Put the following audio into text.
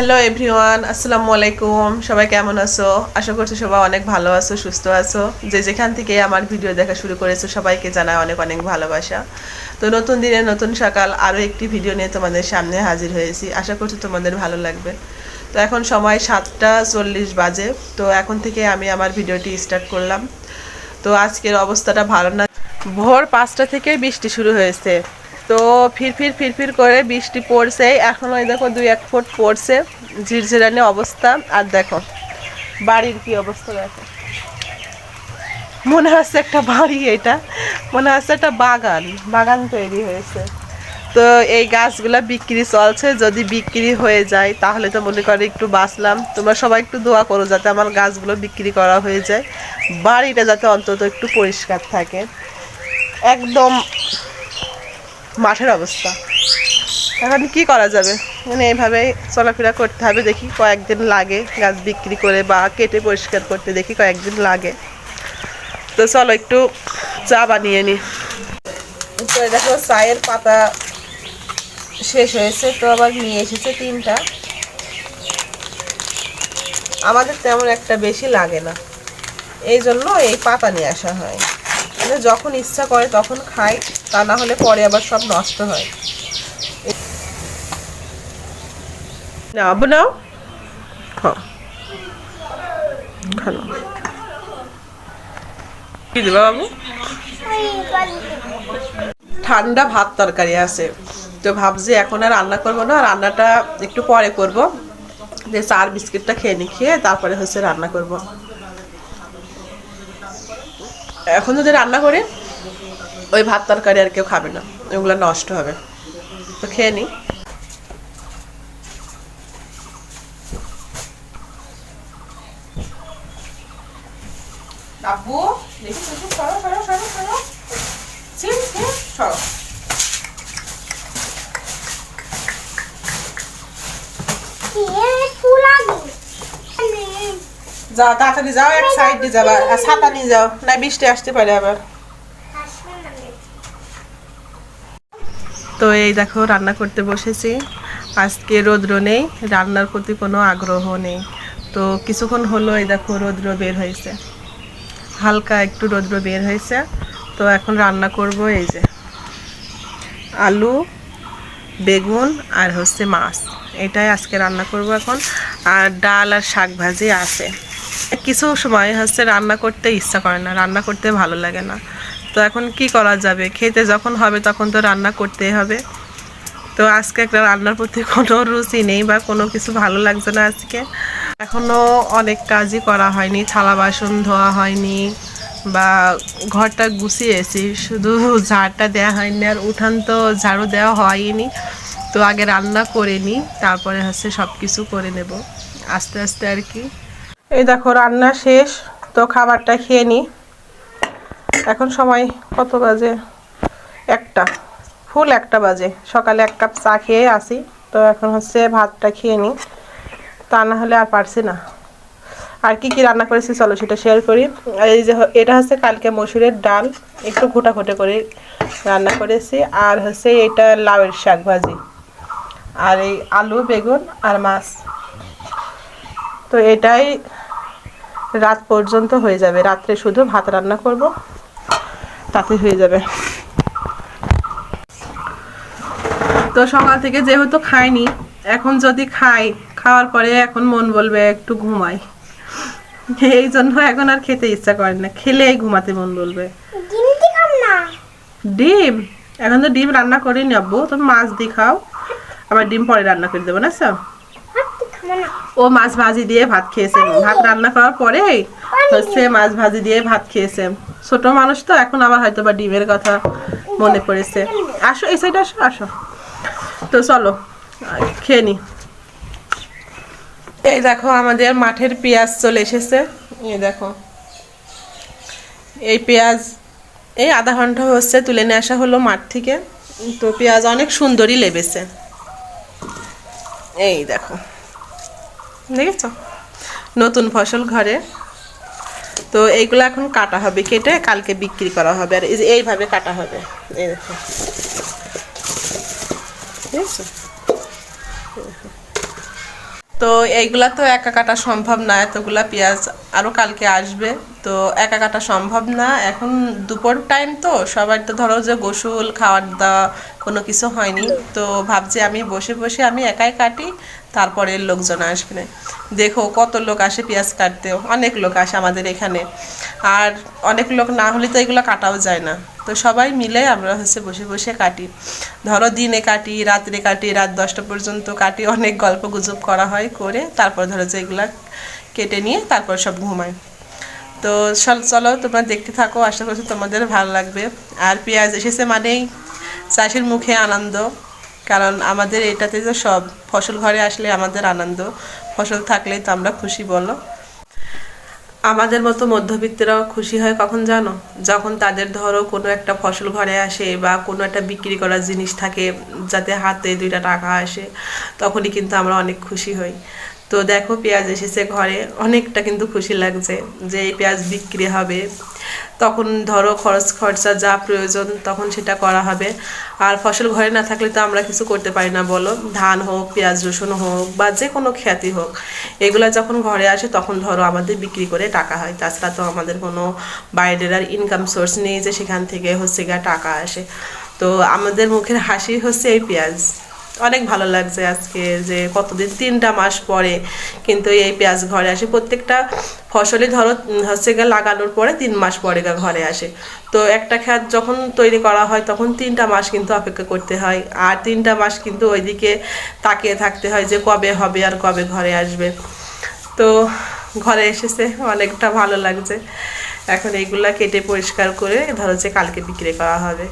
Hello everyone আসসালামু আলাইকুম সবাই কেমন আছো? আশা করছি সবাই অনেক ভালো আছো, সুস্থ আছো। যে যেখান থেকে আমার ভিডিও দেখা শুরু করেছ, সবাইকে জানায় অনেক অনেক ভালোবাসা। তো নতুন দিনে নতুন সকাল, আরও একটি ভিডিও নিয়ে তোমাদের সামনে হাজির হয়েছি। আশা করছি তোমাদের ভালো লাগবে। তো এখন সময় সাতটা চল্লিশ বাজে। তো এখন থেকে আমি আমার ভিডিওটি স্টার্ট করলাম। তো আজকের অবস্থাটা ভালো না। ভোর পাঁচটা থেকে বৃষ্টি শুরু হয়েছে। তো ফিরফির ফিরফির করে বৃষ্টি পড়ছে। এখন ওই দেখো দুই এক ফুট পড়ছে, ঝিরঝিরানি অবস্থা। আর দেখো, বাড়ির কি অবস্থা দেখো। মনে হচ্ছে একটা বাড়ি এটা, মনে হচ্ছে একটা বাগান বাগান তৈরি হয়েছে। তো এই গাছগুলা বিক্রি চলছে, যদি বিক্রি হয়ে যায়, তাহলে তো মনে করে একটু বাঁচলাম। তোমরা সবাই একটু দোয়া করো যাতে আমার গাছগুলো বিক্রি করা হয়ে যায়। বাড়িটা যাতে অন্তত একটু পরিষ্কার থাকে। একদম মাঠের অবস্থা। এখন কি করা যাবে? মানে এইভাবে চলাফেরা করতে হবে। দেখি কয়েকদিন লাগে গাছ বিক্রি করে বা কেটে পরিষ্কার করতে দেখি কয়েকদিন লাগে। তো চলো একটু চা বানিয়ে নি। তো দেখো, চায়ের পাতা শেষ হয়েছে, তো আবার নিয়ে এসেছে তিনটা। আমাদের তেমন একটা বেশি লাগে না। এই জন্য এই পাতা নিয়ে আসা হয়। মানে যখন ইচ্ছা করে তখন খাই। তা না হলে পরে আবার সব নষ্ট হয়। নাও। খানো কি দেবা বাবু ঠান্ডা ভাত তরকারি আছে। তো ভাবছি এখন আর রান্না করব না, রান্নাটা একটু পরে করব। যে চার বিস্কিটটা খেয়ে নি, খেয়ে তারপরে হচ্ছে রান্না করব। এখন যদি রান্না করি ওই ভাত তরকারি আর কেউ খাবে না। ওগুলো নষ্ট হবে। তো খেয়ে নি। আব্বু দেখি সরো সরো সরো সরো। ছি, ছি, সরো। যাও তাড়াতাড়ি যাও এক সাইড দিয়ে যাবা। আর ছাতা নিয়ে যাও। না বৃষ্টি আসতে পারে আবার। তো এই দেখো রান্না করতে বসেছি। আজকে রৌদ্র নেই, রান্নার প্রতি কোনো আগ্রহ নেই। তো কিছুক্ষণ হলো এই দেখো রৌদ্র বের হয়েছে। হালকা একটু রৌদ্র বের হয়েছে। তো এখন রান্না করব এই যে আলু, বেগুন আর হচ্ছে মাছ। এটাই আজকে রান্না করব এখন। আর ডাল আর শাক ভাজি আছে। কিছু সময় হচ্ছে রান্না করতে ইচ্ছা করে না, রান্না করতে ভালো লাগে না। তো এখন কি করা যাবে? খেতে যখন হবে তখন তো রান্না করতেই হবে। তো আজকে একটা রান্নার প্রতি কোনো রুচি নেই বা কোনো কিছু ভালো লাগছে না আজকে। এখনও অনেক কাজই করা হয়নি, থালা বাসন ধোয়া হয়নি বা ঘরটা গুছিয়েছি, শুধু ঝাড়টা দেওয়া হয়নি আর উঠান তো ঝাড়ু দেওয়া হয়নি। তো আগে রান্না করে নিই তারপরে হচ্ছে সব কিছু করে নেব। আস্তে আস্তে আর কি। এই দেখো, রান্না শেষ, তো খাবারটা খেয়ে নিই এখন সময় কত বাজে? একটা। ফুল একটা বাজে। সকালে এক কাপ চা খেয়ে আসি। তো এখন হচ্ছে ভাতটা খেয়ে নিই। তা না হলে আর পারছি না। আর কি কি রান্না করেছি চলো সেটা শেয়ার করি। আর এই যে এটা হচ্ছে কালকে মসুরের ডাল। একটু ঘোটা ঘোটে করে রান্না করেছি। আর হচ্ছে এটা লাউয়ের শাক ভাজি। আর এই আলু, বেগুন আর মাছ। তো এটাই রাত পর্যন্ত হয়ে যাবে। রাত্রে শুধু ভাত রান্না করব। তাতে হয়ে যাবে। তো সকাল থেকে যেহেতু খাইনি এখন যদি খাই খাওয়ার পরে এখন মন বলবে একটু ঘুমাই। এই জন্য এখন আর খেতে ইচ্ছা করে না খেলেই ঘুমাতে মন বলবে। ডিম এখন তো ডিম রান্না করে নেব তুমি মাছ দিয়ে খাও। আবার ডিম পরে রান্না করে দেবো না স্যার? ও মাছ ভাজি দিয়ে ভাত খেয়েছে। ভাত রান্না করার পরে হচ্ছে মাছ ভাজি দিয়ে ভাত খেয়েছে। ছোট মানুষ তো, এখন আবার হয়তো বা ডিমের কথা মনে পড়েছে। আসো, এই সাইডে আসো আসো। তো চলো, খেয়ে নি। এই দেখো, আমাদের মাঠের পেঁয়াজ চলে এসেছে। এই দেখো, এই পেঁয়াজ, এই আধা ঘণ্টা হচ্ছে, তুলে নিয়ে আসা হলো মাঠ থেকে। তো পেঁয়াজ অনেক সুন্দরই লেবেছে। এই দেখো, দেখেছ? নতুন ফসল ঘরে। তো এইগুলো এখন কাটা হবে, কেটে কালকে বিক্রি করা হবে, আর এই এইভাবে কাটা হবে। এই দেখো। দেখেছ তো এইগুলা তো একা কাটা সম্ভব না, এতগুলা পেঁয়াজ আরও কালকে আসবে। তো একা কাটা সম্ভব না, এখন দুপুর টাইম তো, সবার তো ধরো যে গোসল, খাওয়ার দাওয়া কোনো কিছু হয়নি। তো ভাবছি আমি বসে বসে আমি একাই কাটি, তারপরে লোকজন আসবে। না দেখো কত লোক আসে পেঁয়াজ কাটতেও অনেক লোক আসে আমাদের এখানে। আর অনেক লোক না হলে তো এগুলো কাটাও যায় না। তো সবাই মিলে আমরা হচ্ছে বসে বসে কাটি। ধরো দিনে কাটি, রাত্রে কাটি, রাত দশটা পর্যন্ত কাটি, অনেক গল্প গুজব করা হয় করে তারপর ধরো যে এগুলা কেটে নিয়ে তারপর সব ঘুমাই। তো চল চলো তোমরা দেখতে থাকো, আশা করছি তোমাদের ভালো লাগবে। আর পেঁয়াজ এসেছে মানেই চাষির মুখে আনন্দ, কারণ আমাদের এটাতে তো সব ফসল ঘরে আসলে আমাদের আনন্দ। ফসল থাকলেই তো আমরা খুশি, বলো। আমাদের মতো মধ্যবিত্তরাও খুশি হয় কখন জানো? যখন তাদের ধরো কোনো একটা ফসল ঘরে আসে বা কোনো একটা বিক্রি করার জিনিস থাকে, যাতে হাতে দুইটা টাকা আসে, তখনই কিন্তু আমরা অনেক খুশি হই। তো দেখো পেঁয়াজ এসেছে ঘরে। অনেকটা কিন্তু খুশি লাগছে যে এই পেঁয়াজ বিক্রি হবে। তখন ধরো খরচ খরচা যা প্রয়োজন তখন সেটা করা হবে। আর ফসল ঘরে না থাকলে তো আমরা কিছু করতে পারি না বলো। ধান হোক, পেঁয়াজ, রসুন হোক বা যে কোনো খ্যাতি হোক, এগুলো যখন ঘরে আসে তখন ধরো আমাদের বিক্রি করে টাকা হয়। তাছাড়া তো আমাদের কোনো বাইরের আর ইনকাম সোর্স নেই যে সেখান থেকে হচ্ছে গিয়ে টাকা আসে। তো আমাদের মুখের হাসি হচ্ছে এই পেঁয়াজ। অনেক ভালো লাগছে আজকে যে কতদিন, তিনটা মাস পরে কিন্তু এই পেঁয়াজ ঘরে আসে। প্রত্যেকটা ফসলই ধরো হচ্ছে গিয়ে লাগানোর পরে তিন মাস পরে ঘরে আসে। তো একটা খ্যাত যখন তৈরি করা হয় তখন তিনটা মাস কিন্তু অপেক্ষা করতে হয়। আর তিনটা মাস কিন্তু ওইদিকে তাকিয়ে থাকতে হয় যে কবে হবে আর কবে ঘরে আসবে। তো ঘরে এসেছে, অনেকটা ভালো লাগছে। এখন এইগুলা কেটে পরিষ্কার করে ধরো যে কালকে বিক্রি করা হবে।